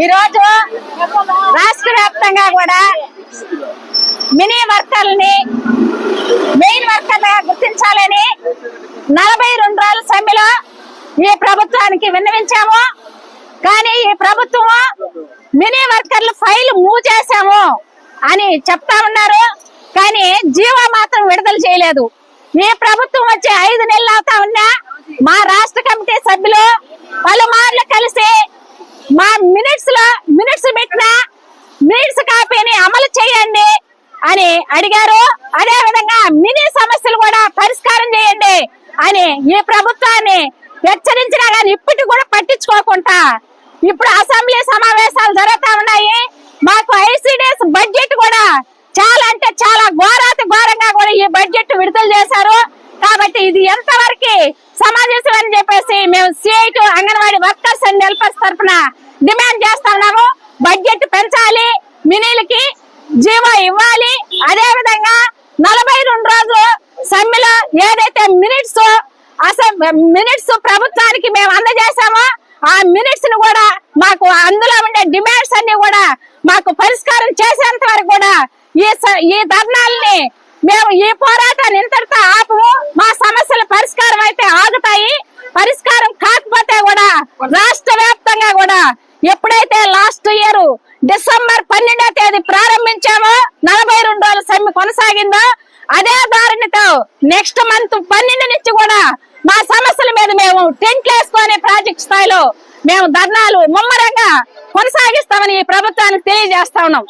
ఈరోజు రాష్ట్ర వ్యాప్తంగా కూడా మినీ వర్కర్ని మెయిన్ వర్కర్లుగా గుర్తించాలని నలభై రెండు రోజుల సమ్మెలో ఈ ప్రభుత్వానికి విన్నవించాము. కానీ ఈ ప్రభుత్వం మినీ వర్కర్లు ఫైల్ మూవ్ చేశాము అని చెప్తా ఉన్నారు. కానీ జీవో మాత్రం విడుదల చేయలేదు. ఈ ప్రభుత్వం వచ్చి ఐదు నెలలు అవుతా ఉన్నా మా రాష్ట్ర కమిటీ సభ్యులు పలు కలిసి మా మినిట్స్లో మినిట్స్ పెట్టిన మినిట్స్ కాపీని అమలు చేయండి అని అడిగారు. అదే విధంగా మినీ సమస్యలు కూడా పరిష్కారం చేయండి అని ఈ ప్రభుత్వాన్ని హెచ్చరించినా కానీ ఇప్పటికి కూడా పట్టించుకోకుండా ఇప్పుడు అసెంబ్లీ సమావేశాలు జరుగుతా ఉన్నాయి. మాకు ఐసీడీఎస్ బడ్జెట్ కూడా చాలా అంటే చాలా ఘోరాతి ఘోరంగా కూడా ఈ బడ్జెట్ విడుదల చేశారు. కాబట్టి ఇది ఎంతవరకు సమావేశం అని చెప్పేసి మేము CIT anganwadi workers and helpers తరఫున డిమాండ్ చేస్తా ఉన్నాము. బడ్జెట్ పెంచాలి. మినీలకి జీవో ఇవ్వాలి. అదే విధంగా నలభై రెండు రోజులు సమ్మెలో ఏదైతే మినిట్స్ అసలు మినిట్స్ ప్రభుత్వానికి మేము అందజేశామో ఆ మినిట్స్ను కూడా మాకు అందులో ఉండే డిమాండ్స్ అన్ని కూడా మాకు పరిష్కారం చేసేంత వరకు కూడా ఈ స- ఈ ధర్నాల్ని మేము ఈ పోరాటాన్ని ఇంతటితో ఆపము. మా సమస్యల పరిష్కారం అయితే ఆగుతాయి. పరిష్కారం కాకపోతే కూడా రాష్ట్ర వ్యాప్తంగా కూడా ఎప్పుడైతే లాస్ట్ ఇయర్ డిసెంబర్ పన్నెండో తేదీ ప్రారంభించామో నలభై రెండు రోజుల సమ్మె కొనసాగిందో? అదే ధోరణితో నెక్స్ట్ మంత్ పన్నెండు నుంచి కూడా మా సమస్యల మీద మేము టెంట్లు వేసుకొని ప్రాజెక్ట్ స్థాయిలో మేము ధర్నాలు ముమ్మరంగా కొనసాగిస్తామని ప్రభుత్వానికి తెలియజేస్తా ఉన్నాం.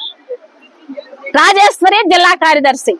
రాజేశ్వరి జిల్లా కార్యదర్శి.